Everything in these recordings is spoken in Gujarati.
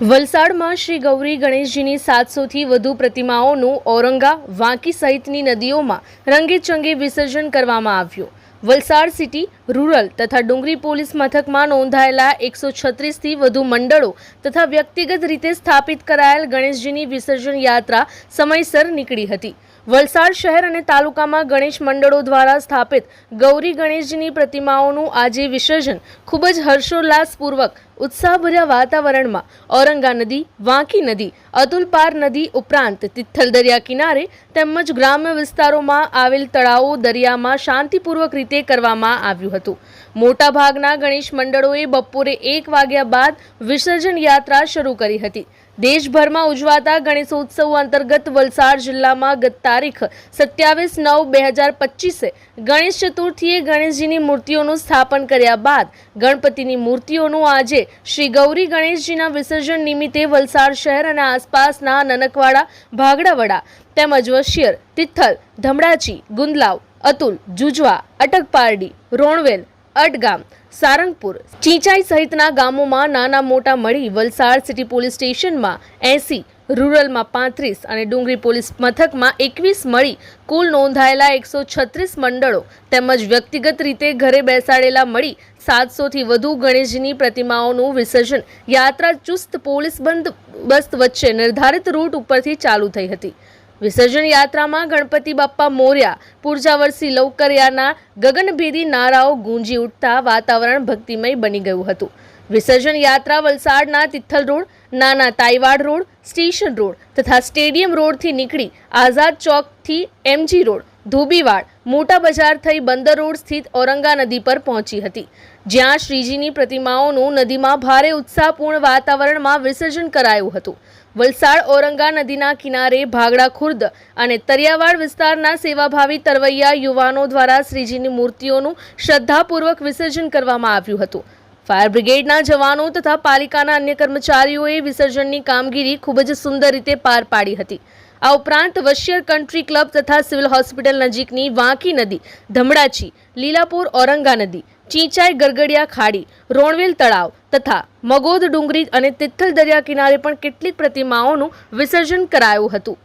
વલસાડમાં શ્રી ગૌરી ગણેશજીની સાતસોથી વધુ પ્રતિમાઓનું ઔરંગા વાંકી સહિતની નદીઓમાં રંગેચંગે વિસર્જન કરવામાં આવ્યું. વલસાડ સિટી, રૂરલ તથા ડુંગરી પોલીસ મથકમાં નોંધાયેલા એકસો છત્રીસથી વધુ મંડળો તથા વ્યક્તિગત રીતે સ્થાપિત કરાયેલ ગણેશજીની વિસર્જન યાત્રા સમયસર નીકળી હતી. વલસાડ શહેર અને તાલુકામાં ગણેશ મંડળો દ્વારા સ્થાપિત ગૌરી ગણેશજીની પ્રતિમાઓનું આજે વિસર્જન ખૂબ જ હર્ષોલ્લાસપૂર્વક ઉત્સાહભર્યા વાતાવરણમાં ઔરંગા નદી, વાંકી નદી અતુલપાર નદી ઉપરાંત તિથલ દરિયા કિનારે તેમજ ગ્રામ્ય વિસ્તારોમાં આવેલ તળાવો દરિયામાં શાંતિપૂર્વક રીતે કરવામાં આવ્યું હતું. મોટાભાગના ગણેશ મંડળોએ બપોરે એક વાગ્યા બાદ વિસર્જન યાત્રા શરૂ કરી હતી. દેશભરમાં ઉજવાતા ગણેશોત્સવ અંતર્ગત વલસાડ જિલ્લામાં ગત તારીખ સત્યાવીસ નવ બે હજાર પચીસે ગણેશ ચતુર્થીએ ગણેશજીની મૂર્તિઓનું સ્થાપન કર્યા બાદ ગણપતિની મૂર્તિઓનું આજે શ્રી ગૌરી ગણેશજીના વિસર્જન નિમિત્તે વલસાડ શહેર અને આસપાસના નનકવાડા, ભાગડાવાડા તેમજ વશિયર, તિથલ, ધમડાચી, ગુંદલાવ, અતુલ, જુજવા, અટકપારડી, રોણવેલ અટગામ સારંગપુર. ચીંચાઈ સહિતના ગામોમાં નાના મોટા મળી વલસાડ સિટી પોલીસ સ્ટેશનમાં એંસી, રૂરલમાં પાંત્રીસ અને ડુંગરી પોલીસ મથકમાં એકવીસ મળી કુલ નોંધાયેલા એકસો છત્રીસ મંડળો તેમજ વ્યક્તિગત રીતે ઘરે બેસાડેલા મળી સાતસોથી વધુ ગણેશજીની પ્રતિમાઓનું વિસર્જન યાત્રા ચુસ્ત પોલીસ બંદોબસ્ત વચ્ચે નિર્ધારિત રૂટ ઉપરથી ચાલુ થઈ હતી. વિસર્જન યાત્રામાં ગણપતિ બાપ્પા મોર્યા પૂર્જાવરસી લૌકરિયાના ગગનભેદી નારાઓ ગુંજી ઉઠતા વાતાવરણ ભક્તિમય બની ગયું હતું. વિસર્જન યાત્રા વલસાડના Tithal road, Nana Taiwad road, station road તથા સ્ટેડિયમ રોડથી નીકળી આઝાદ ચોકથી એમજી રોડ, ધોબીવાડ મોટા બજાર થઈ બંદર રોડ સ્થિત ઔરંગા નદી પર પહોંચી હતી, જ્યાં શ્રીજીની પ્રતિમાઓનું નદીમાં ભારે ઉત્સાહપૂર્ણ વાતાવરણમાં વિસર્જન કરાયું હતું. વલસાડ ઔરંગા નદીના કિનારે ભાગડા ખુર્દ અને તરિયાવાડ વિસ્તારના સેવાભાવી તરવૈયા યુવાનો દ્વારા શ્રીજીની મૂર્તિઓનું શ્રદ્ધાપૂર્વક વિસર્જન કરવામાં આવ્યું હતું. ફાયર બ્રિગેડના જવાનો તથા પાલિકાના અન્ય કર્મચારીઓએ વિસર્જનની કામગીરી ખૂબ જ સુંદર રીતે પાર પાડી હતી. આ ઉપરાંત વશિયર કન્ટ્રી ક્લબ તથા સિવિલ હોસ્પિટલ નજીકની વાંકી નદી, ધમડાચી, લીલાપુર, ઔરંગા નદી, ચીંચાઈ, ગરગડિયા ખાડી, રોણવેલ તળાવ તથા મગોદ ડુંગરી અને તિથલ દરિયા કિનારે પણ કેટલીક પ્રતિમાઓનું વિસર્જન કરાયું હતું.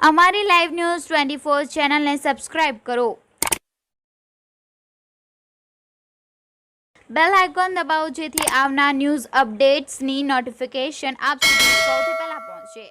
અમારી લાઈવ ન્યૂઝ ટ્વેન્ટી ફોર ચેનલને સબસ્ક્રાઇબ કરો. બેલ આઇકોન દબાવો જેથી આવનાર ન્યૂઝ અપડેટ્સની નોટિફિકેશન આપ સુધી સૌથી પહેલા પહોંચે.